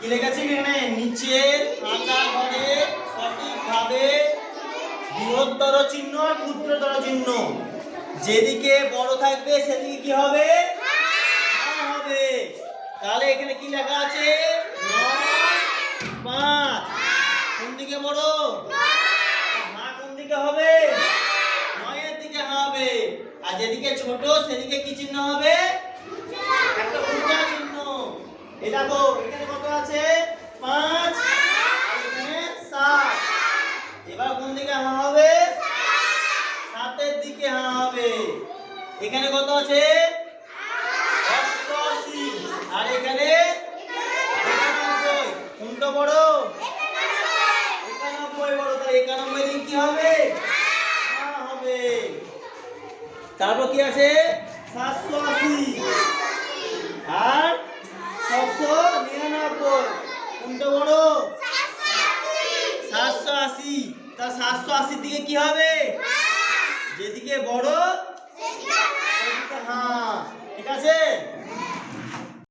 কি লেখা আছে এখানে? নিচের কাঁচা ঘরে সঠিকভাবে বৃহত্তর চিহ্ন ক্ষুদ্রতর চিহ্ন। যেদিকে বড় থাকবে, সেদিকে কি হবে? হবে। তাহলে এখানে কি লেখা আছে? পাঁচ। কোন দিকে বড়? হ্যাঁ কোন দিকে হবে? নয়ের দিকে হবে। আর যেদিকে ছোট, সেদিকে কি চিহ্ন হবে? এই দেখো, এখানে কত আছে? পাঁচ, এখানে সাত। এবার কোন দিকে হা হবে? সাতের দিকে হা হবে। এখানে কত আছে? অষ্টআশি। আর এখানে? কোনটা বড়? একানব্বই বড়। তাহলে একানব্বই দিন কি হবে? হবে। তারপর কি আছে সাতশো আশি আর ছশো নিরানব্বই কোনটা বড়? সাতশো আশি। তা সাতশো আশির দিকে কি হবে? যেদিকে বড় সেদিকে হ্যাঁ। ঠিক আছে?